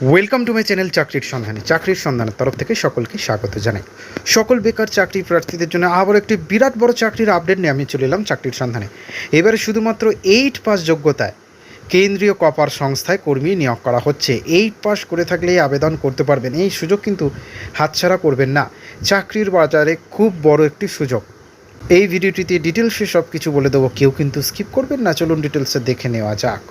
Welcome to my channel চাকরির সন্ধানে চাকরির সন্ধানের তরফ থেকে সকলকে স্বাগত জানাই। সকল বেকার চাকরি প্রার্থীদের জন্য আবার একটি বিরাট বড় চাকরির আপডেট নিয়ে আমি চলে এলাম চাকরির সন্ধানে এবারে শুধুমাত্র এইট পাস যোগ্যতায় কেন্দ্রীয় কপার সংস্থায় কর্মী নিয়োগ করা হচ্ছে। এইট পাস করে থাকলেই আবেদন করতে পারবেন। এই সুযোগ কিন্তু হাতছাড়া করবেন না। চাকরির বাজারে খুব বড় একটি সুযোগ। এই ভিডিওটিতে ডিটেলসে সব কিছু বলে দেবো। কেউ কিন্তু স্কিপ করবেন না। চলুন ডিটেলসে দেখে নেওয়া যাক।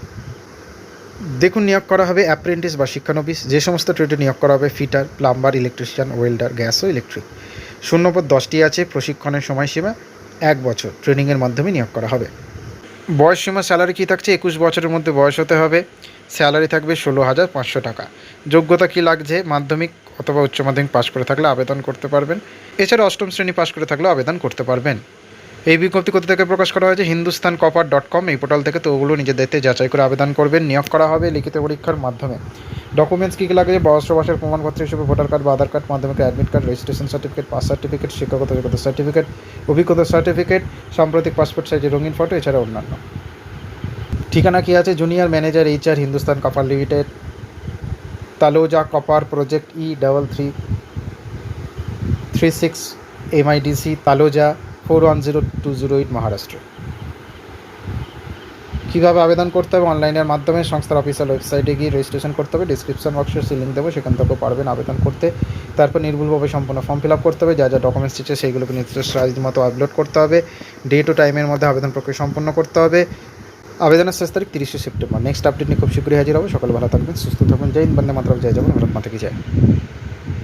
দেখুন নিয়োগ করা হবে অ্যাপ্রেন্টিস বা শিক্ষানবিশ। যে সমস্ত ট্রেডে নিয়োগ করা হবে, fitter, plumber, electrician, welder, gas ও ইলেকট্রিক। শূন্যপদ দশটি আছে, প্রশিক্ষণের সময়সীমা এক বছর। ট্রেনিংয়ের মাধ্যমে নিয়োগ করা হবে। বয়স সীমা স্যালারি কী থাকছে? একুশ বছরের মধ্যে বয়স হতে হবে। স্যালারি থাকবে ষোলো হাজার পাঁচশো টাকা। যোগ্যতা কী লাগছে? মাধ্যমিক অথবা উচ্চ মাধ্যমিক পাশ করে থাকলে আবেদন করতে পারবেন। এছাড়া অষ্টম শ্রেণি পাশ করে থাকলেও আবেদন করতে পারবেন। এই বিজ্ঞপ্তি কোথা থেকে প্রকাশ করা হয়েছে? হিন্দুস্তান কপার ডট কম, এই পোর্টাল থেকে তো ওগুলো নিজেদেরতে যাচাই করে আবেদন করবেন। নিয়োগ করা হবে লিখিত পরীক্ষার মাধ্যমে। ডকুমেন্টস কী কী লাগে বয়সবাসের প্রমাণপত্র হিসেবে ভোটার কার্ড, বা আধার কার্ড, মাধ্যমিক, admit card registration certificate pass certificate শিক্ষাগত যোগ্যতা সার্টিফিকেট অভিজ্ঞতা সার্টিফিকেট সাম্প্রতিক পাসপোর্ট সাইজের রঙিন ফটো এছাড়া অন্যান্য। ঠিকানা কী আছে? Junior manager HR Hindustan copper limited Taloja copper project E double three three six MIDC Taloja four one zero two zero eight Maharashtra. কীভাবে আবেদন করতে হবে? অনলাইনের মাধ্যমে সংস্থার অফিসিয়াল ওয়েবসাইটে গিয়ে রেজিস্ট্রেশন করতে হবে। ডিসক্রিপশন বক্সে সে লিঙ্ক দেবো, সেখান থেকেও পারবেন আবেদন করতে। তারপর নির্ভুলভাবে সম্পূর্ণ ফর্ম ফিল আপ করতে হবে। যা যা ডকুমেন্টস দিচ্ছে সেইগুলোকে নির্দিষ্ট সাইজ মতো আপলোড করতে হবে। ডেট ও টাইমের মধ্যে আবেদন প্রক্রিয়া সম্পন্ন করতে হবে। আবেদনের শেষ তারিখ তিরিশে সেপ্টেম্বর। নেক্সট আপডেট নিয়ে খুব শীঘ্রই হাজির হবে। সকাল ভালো থাকবেন, সুস্থ থাকবেন জয় হিন্দ, বন্দে মাতরম। জয় জগন ভারত মাতা কি জয়।